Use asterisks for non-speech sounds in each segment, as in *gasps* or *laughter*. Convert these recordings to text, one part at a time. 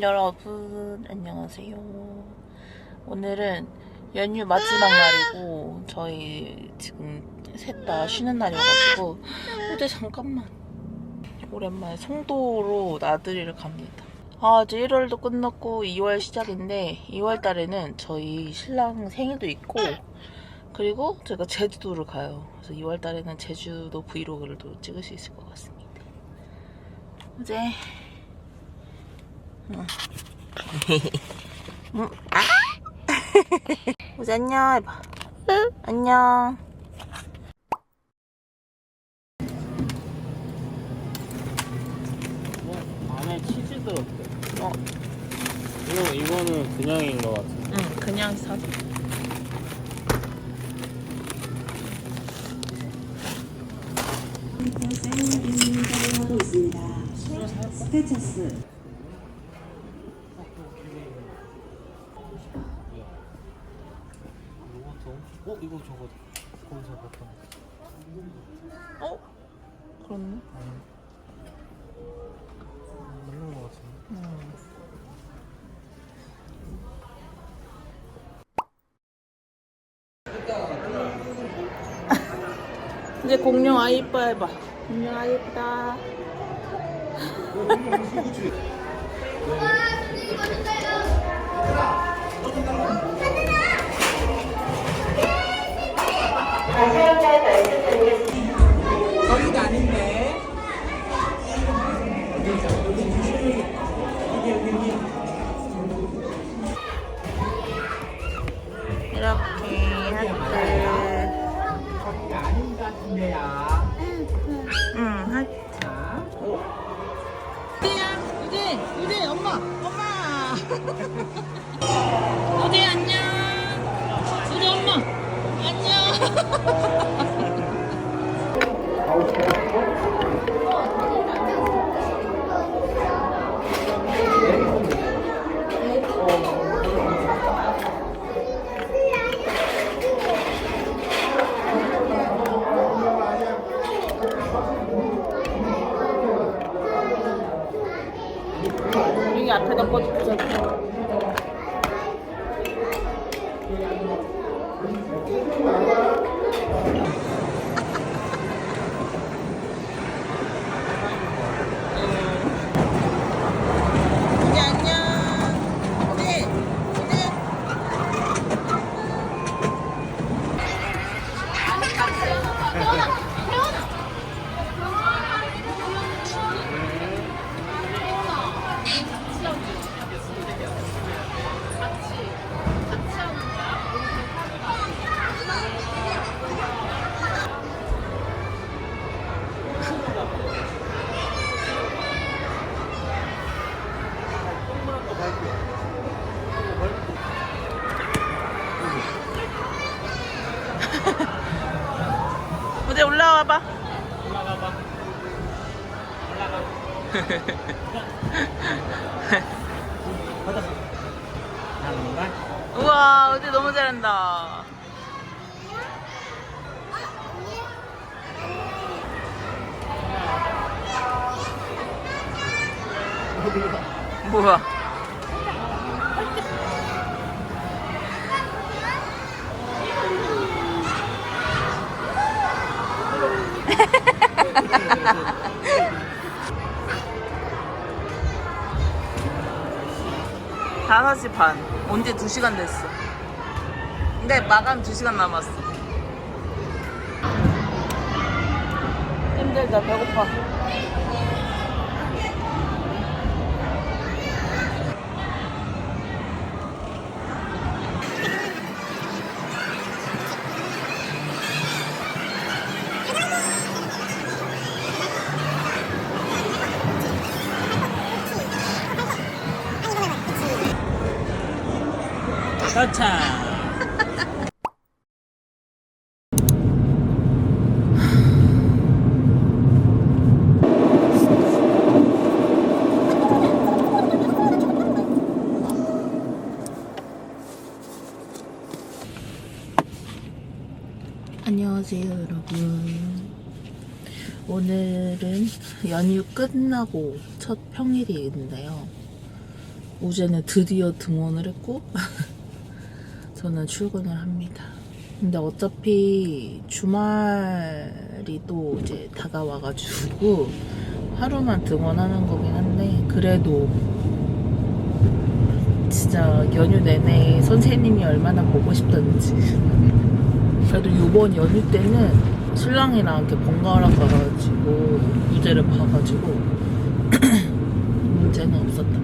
여러분 안녕하세요. 오늘은 연휴 마지막 날이고 저희 지금 셋 다 쉬는 날이어가지고 어제 잠깐만 오랜만에 송도로 나들이를 갑니다. 아 이제 1월도 끝났고 2월 시작인데 2월 달에는 저희 신랑 생일도 있고 그리고 제가 제주도를 가요. 그래서 2월 달에는 제주도 브이로그를 또 찍을 수 있을 것 같습니다. 어제 응. 아! 우지 안녕 해봐. 안녕. 어, 안에 치즈 들었대. 어, 이거 이거는 그냥인 것 같아. 응, 그냥 사줘. 하고 있습니다. 스페처스 어 이거 저거 거기서 봤던. 어? 그렇네. 맞는 것 같은데. 음. *laughs* 이제 공룡 아이빠 해봐. 공룡 아이 *laughs* 빠. 이렇게 뭐야? *laughs* 다섯 시 반. 언제 두 시간 됐어. 근데 마감 두 시간 남았어. 힘들다, 배고파. 가차. 안녕하세요, 여러분. 오늘은 연휴 끝나고 첫 평일인데요. 우재는 드디어 등원을 했고 저는 출근을 합니다. 근데 어차피 주말이 또 이제 다가와가지고 하루만 등원하는 거긴 한데 그래도 진짜 연휴 내내 선생님이 얼마나 보고 싶던지 *laughs* 그래도 이번 연휴 때는 신랑이랑 이렇게 번갈아 가가지고 무대를 봐가지고 *clears throat* 문제는 없었답니다.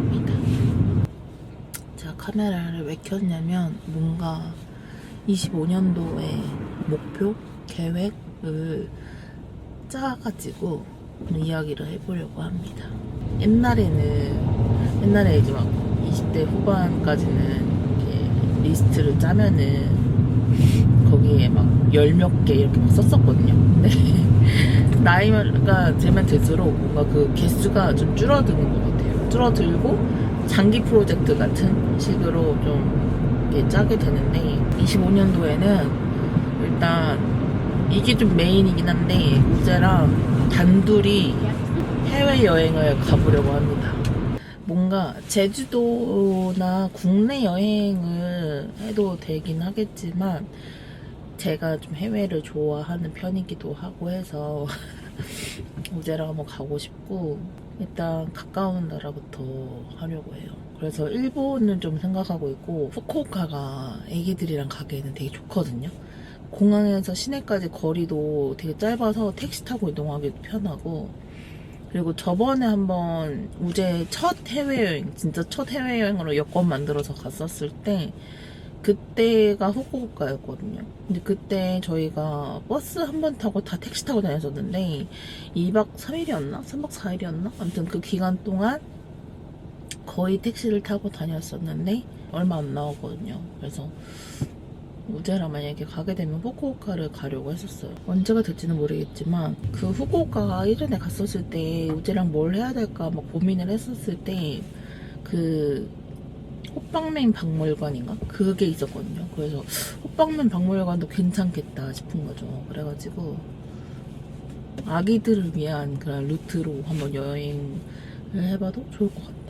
카메라를 왜 켰냐면 뭔가 25년도의 목표, 계획을 짜가지고 이야기를 해보려고 합니다. 옛날에는 옛날에 이제 막 20대 후반까지는 리스트를 짜면은 거기에 막 열 몇 개 이렇게 막 썼었거든요. 근데 *laughs* 나이가 들면 들수록 뭔가 그 개수가 좀 줄어드는 것 같아요. 줄어들고 장기 프로젝트 같은 식으로 좀 이렇게 짜게 되는데 25년도에는 일단 이게 좀 메인이긴 한데 우재랑 단둘이 해외 여행을 가보려고 합니다. 뭔가 제주도나 국내 여행을 해도 되긴 하겠지만 제가 좀 해외를 좋아하는 편이기도 하고 해서 *laughs* 우재랑 한번 가고 싶고 일단 가까운 나라부터 하려고 해요. 그래서 일본을 좀 생각하고 있고 후쿠오카가 애기들이랑 가기에는 되게 좋거든요. 공항에서 시내까지 거리도 되게 짧아서 택시 타고 이동하기도 편하고 그리고 저번에 한번 우재 첫 해외여행 진짜 첫 해외여행으로 여권 만들어서 갔었을 때 그때가 후쿠오카였거든요. 근데 그때 저희가 버스 한 번 타고 다 택시 타고 다녔었는데 2박 3일이었나? 3박 4일이었나? 아무튼 그 기간 동안 거의 택시를 타고 다녔었는데 얼마 안 나오거든요. 그래서 우재랑 만약에 가게 되면 후쿠오카를 가려고 했었어요. 언제가 될지는 모르겠지만 그 후쿠오카 예전에 갔었을 때 우재랑 뭘 해야 될까 막 고민을 했었을 때 그 호빵맨 박물관인가? 그게 있었거든요. 그래서 호빵맨 박물관도 괜찮겠다 싶은 거죠. 그래가지고 아기들을 위한 그런 루트로 한번 여행을 해봐도 좋을 것.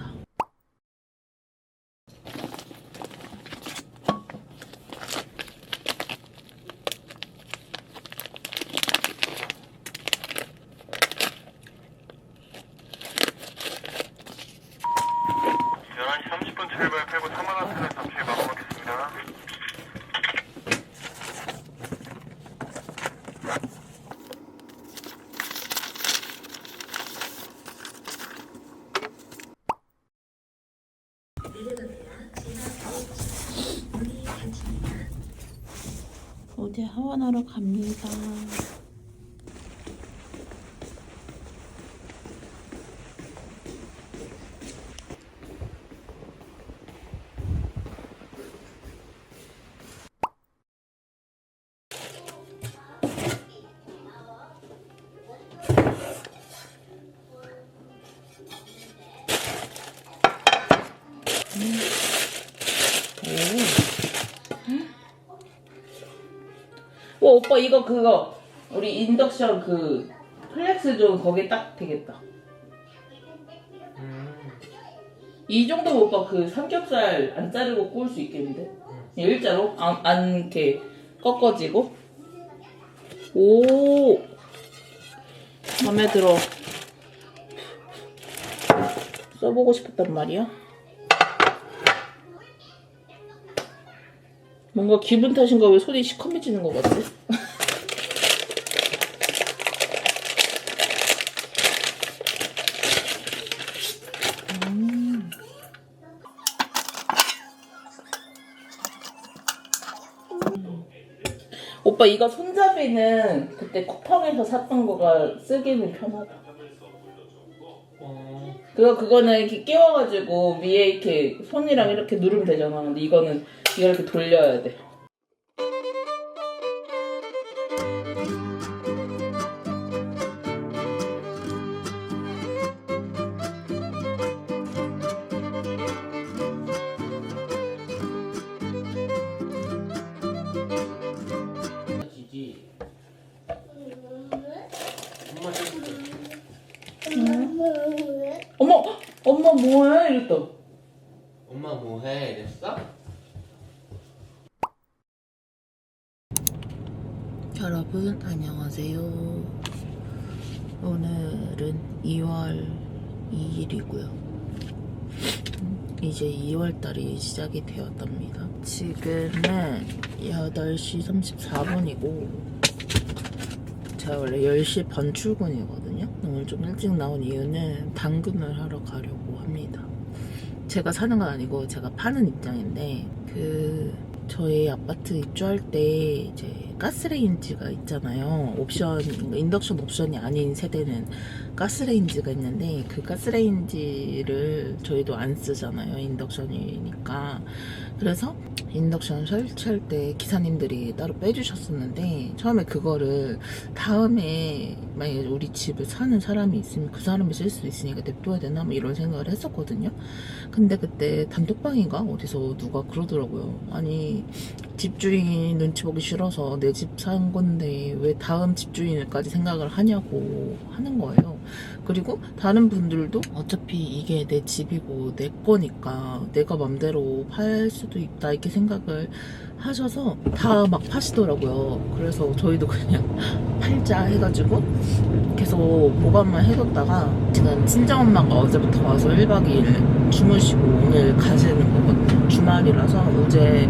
열한 시 30분 출발 팔고 3만원짜리 잠시 마감하겠습니다. 하원하러 갑니다. 와 오빠 이거 그거 우리 인덕션 그 플렉스 존 거기 딱 되겠다. 이 정도면 오빠 그 삼겹살 안 자르고 구울 수 있겠는데? 일자로 안, 안 이렇게 꺾어지고. 오 마음에 들어. 써보고 싶었단 말이야. 뭔가 기분 탓인가 왜 손이 시커매지는 것 같지? 음. 오빠 이거 손잡이는 그때 쿠팡에서 샀던 거가 쓰기는 편하다. 어, 그거 그거는 이렇게 끼워가지고 위에 이렇게 손이랑 이렇게 누르면 되잖아. 근데 이거는 이렇게 돌려야 돼. 여러분 안녕하세요. 오늘은 2월 2일이고요. 이제 2월 달이 시작이 되었답니다. 지금은 8시 34분이고 제가 원래 10시 반 출근이거든요. 오늘 좀 일찍 나온 이유는 당근을 하러 가려고 합니다. 제가 사는 건 아니고 제가 파는 입장인데 그 저희 아파트 입주할 때 이제 가스레인지가 있잖아요. 옵션 인덕션 옵션이 아닌 세대는 가스레인지가 있는데 그 가스레인지를 저희도 안 쓰잖아요. 인덕션이니까. 그래서 인덕션 설치할 때 기사님들이 따로 빼주셨었는데 처음에 그거를 다음에 만약에 우리 집에 사는 사람이 있으면 그 사람이 쓸 수 있으니까 냅둬야 되나 뭐 이런 생각을 했었거든요. 근데 그때 단톡방인가 어디서 누가 그러더라고요. 아니 집주인 눈치 보기 싫어서 내 집 산 건데 왜 다음 집주인까지 생각을 하냐고 하는 거예요. 그리고 다른 분들도 어차피 이게 내 집이고 내 거니까 내가 맘대로 팔 수도 있다 이렇게 생각 을 하셔서 다 막 파시더라고요. 그래서 저희도 그냥 *laughs* 팔자 해가지고 계속 보관만 해뒀다가 지금 친정엄마가 어제부터 와서 1박 2일 주무시고 오늘 가시는 거거든요. 주말이라서 어제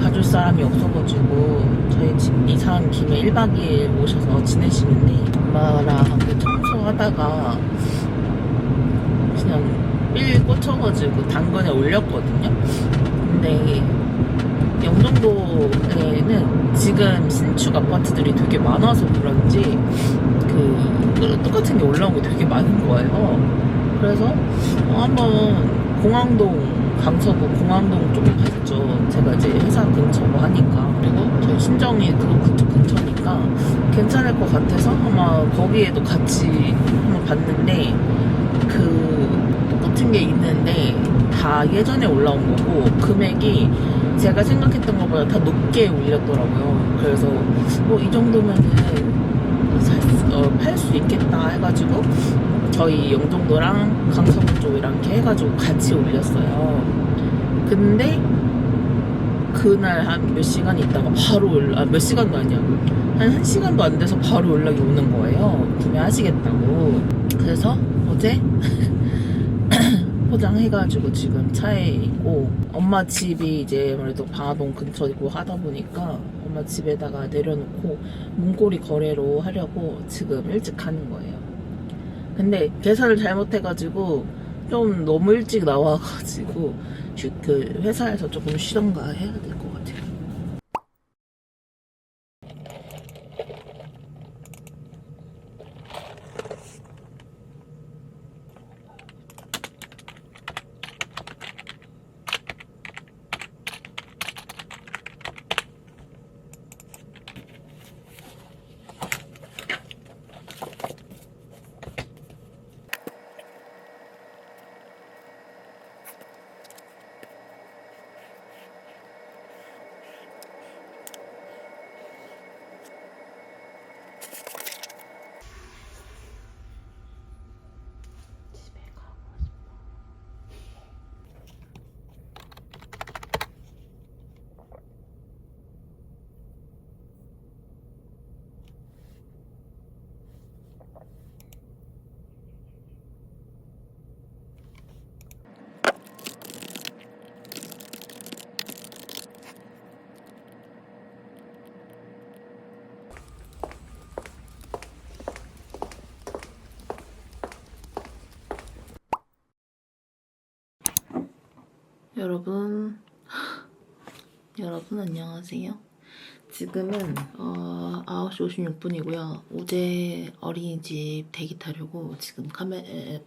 봐줄 사람이 없어가지고 저희 집 이사한 김에 1박 2일 모셔서 지내시는데 엄마랑 그 청소하다가 그냥 삘 꽂혀가지고 당근에 올렸거든요. 근데 영종도에는 지금 신축 아파트들이 되게 많아서 그런지 그 똑같은 게 올라온 게 되게 많은 거예요. 그래서 어, 한번 공항동 강서구 공항동 쪽에 갔죠. 제가 이제 회사 근처고 하니까 그리고 저희 신정이 그거 그쪽 근처니까 괜찮을 것 같아서 아마 거기에도 같이 한번 봤는데 그 똑같은 게 있는데 다 예전에 올라온 거고 금액이 제가 생각했던 것보다 다 높게 올렸더라고요. 그래서 뭐 이 정도면은 어, 팔수 있겠다 해가지고 저희 영종도랑 강서구 쪽이랑 이렇게 해가지고 같이 올렸어요. 근데 그날 한 몇 시간 있다가 바로 올라 아, 몇 시간도 아니야 한 1시간도 안 돼서 바로 연락이 오는 거예요 구매하시겠다고 그래서 어제 포장해가지고 지금 차에 있고 엄마 집이 이제 아무래도 방화동 근처이고 하다 보니까 엄마 집에다가 내려놓고 문고리 거래로 하려고 지금 일찍 가는 거예요. 근데 계산을 잘못해가지고 좀 너무 일찍 나와가지고 휴- *laughs* 그 회사에서 조금 쉬던가 해야 될 여러분, *gasps* 여러분 안녕하세요. 지금은 어, 9시 56분이고요. 어제 어린이집 대기 타려고 지금 카메 에,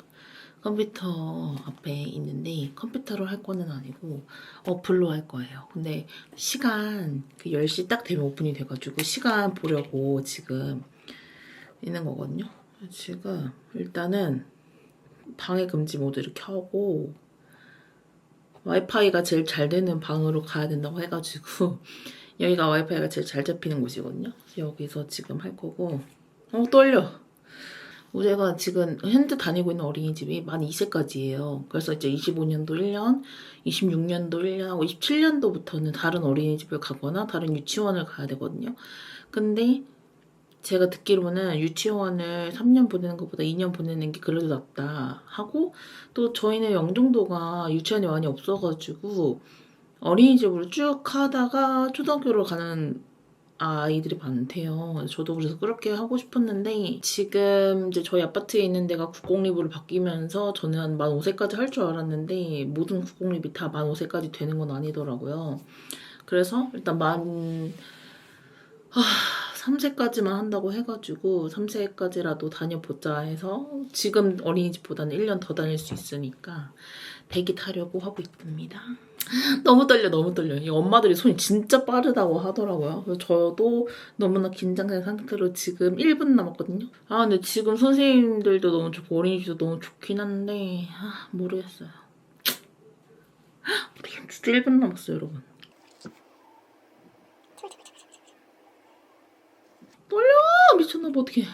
컴퓨터 앞에 있는데 컴퓨터로 할 거는 아니고 어플로 할 거예요. 근데 시간 그 10시 딱 되면 오픈이 돼가지고 시간 보려고 지금 있는 거거든요. 지금 일단은 방해 금지 모드를 켜고 와이파이가 제일 잘 되는 방으로 가야 된다고 해가지고 *laughs* 여기가 와이파이가 제일 잘 잡히는 곳이거든요. 여기서 지금 할 거고 어 떨려. 우재가 지금 현재 다니고 있는 어린이집이 만 2세까지예요. 그래서 이제 25년도 1년, 26년도 1년하고 27년도부터는 다른 어린이집을 가거나 다른 유치원을 가야 되거든요. 근데 제가 듣기로는 유치원을 3년 보내는 것보다 2년 보내는 게 그래도 낫다 하고 또 저희는 영종도가 유치원이 많이 없어가지고 어린이집으로 쭉 하다가 초등학교로 가는 아이들이 많대요. 저도 그래서 그렇게 하고 싶었는데 지금 이제 저희 아파트에 있는 데가 국공립으로 바뀌면서 저는 한만 5세까지 할 줄 알았는데 모든 국공립이 다만 5세까지 되는 건 아니더라고요. 그래서 일단 만 하, 3세까지만 한다고 해가지고 3세까지라도 다녀보자 해서 지금 어린이집보다는 1년 더 다닐 수 있으니까 대기 타려고 하고 있습니다. *laughs* 너무 떨려, 너무 떨려. 이 엄마들이 손이 진짜 빠르다고 하더라고요. 그래서 저도 너무나 긴장된 상태로 지금 1분 남았거든요. 아, 근데 지금 선생님들도 너무 좋고 어린이집도 너무 좋긴 한데, 아, 모르겠어요. *gasps* 우리 진짜 1분 남았어요, 여러분. 떨려! 미쳤나 봐, 어떡해.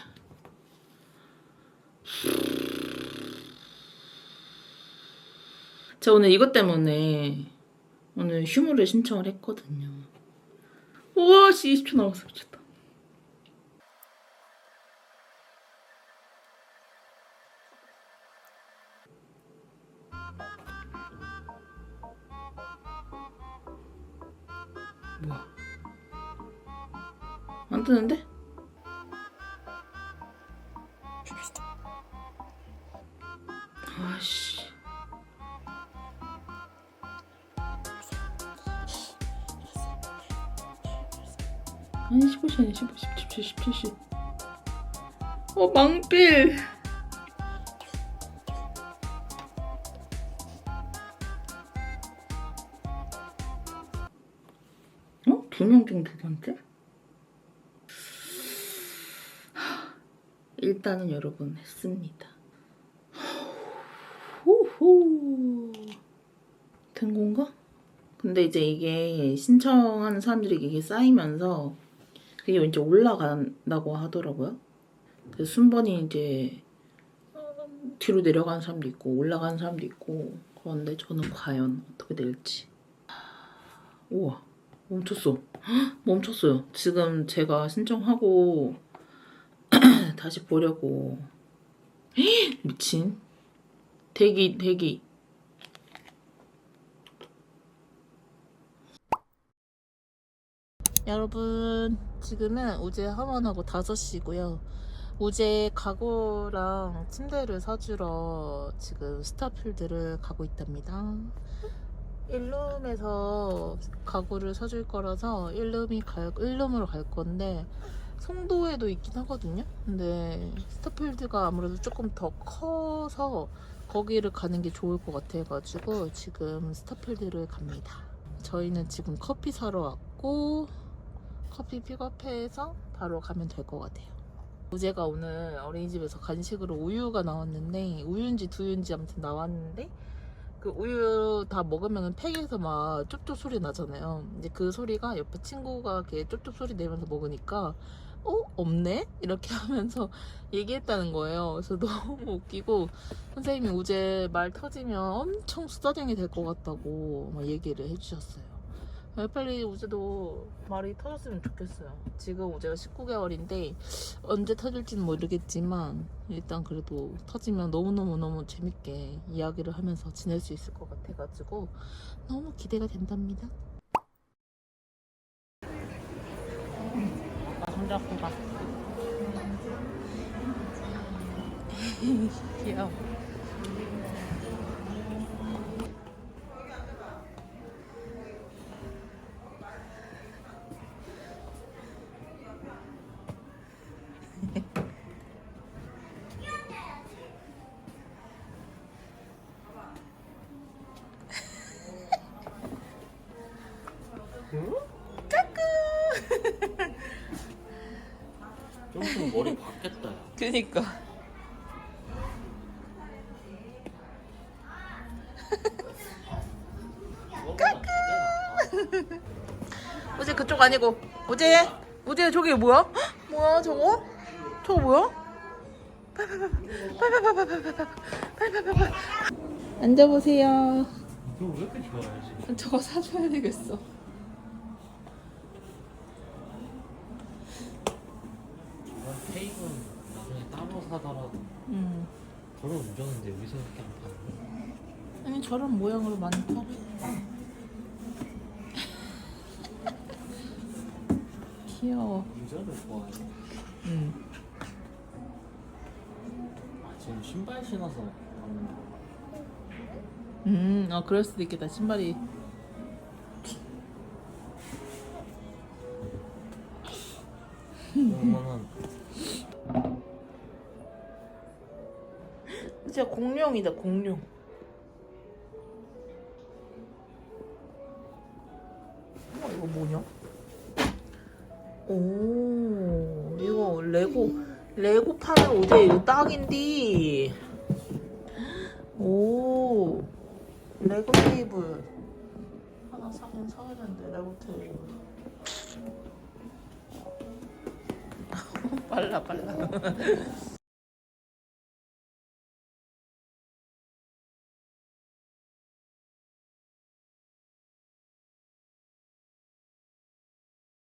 제가 오늘 이것 때문에 오늘 휴무를 신청을 했거든요. 우와, 씨, 20초 남았어. 미쳤다. 뭐야? 안 뜨는데? 어 망필. 어? 두명 중 두 번째? 하, 일단은 여러분 했습니다. 후후. 된 건가? 근데 이제 이게 신청하는 사람들이 이게 쌓이면서 그게 이제 올라간다고 하더라고요. 그래서 순번이 이제 어, 뒤로 내려가는 사람도 있고 올라가는 사람도 있고 그런데 저는 과연 어떻게 될지. 우와 멈췄어. 헉, *gasps* 멈췄어요. 지금 제가 신청하고 *clears throat* 다시 보려고. 헉, *gasps* 미친. 대기 대기. 여러분 지금은 우재 하원하고 5시고요 우재 가구랑 침대를 사주러 지금 스타필드를 가고 있답니다. 일룸에서 가구를 사줄 거라서 일룸이 갈, 일룸으로 갈 건데 송도에도 있긴 하거든요. 근데 스타필드가 아무래도 조금 더 커서 거기를 가는 게 좋을 것 같아가지고 지금 스타필드를 갑니다. 저희는 지금 커피 사러 왔고 커피 픽업해서 바로 가면 될 것 같아요. 우재가 오늘 어린이집에서 간식으로 우유가 나왔는데 우유인지 두유인지 아무튼 나왔는데 그 우유 다 먹으면 팩에서 막 쩝쩝 소리 나잖아요. 이제 그 소리가 옆에 친구가 이렇게 쩝쩝 소리 내면서 먹으니까 어 없네 이렇게 *laughs* 하면서 얘기했다는 거예요. 그래서 너무 웃기고 선생님이 우재 말 터지면 엄청 수다쟁이 될 것 같다고 막 얘기를 해주셨어요. 네, 빨리 우재도 말이 터졌으면 좋겠어요. 지금 우재가 19개월인데 언제 터질지는 모르겠지만 일단 그래도 터지면 너무너무너무 재밌게 이야기를 하면서 지낼 수 있을 것 같아가지고 너무 기대가 된답니다. 아, 손잡고 가. *laughs* 귀여워. 그니까. 우재 그쪽 아니고 우재 우재 저기 뭐야? 헉, 뭐야 저거? 저거 뭐야? 앉아보세요. 저거 사줘야 되겠어. 이런 테이블 사더라도 음. 저런 운전인데 여기서 이렇게 안 파는 아니 저런 모양으로 많이 팔아. *laughs* 귀여워. 운전을 좋아해. 음. 아, 지금 신발 신어서. 음, 어 그럴 수도 있겠다. 신발이. 진짜 공룡이다 공룡. 어 이거 뭐냐? 오 이거 레고 레고 파는 옷에 이거 딱인디. 오 레고 테이블 하나 사긴 사야 되는데 레고 테이블. *laughs* 빨라 빨라. *laughs*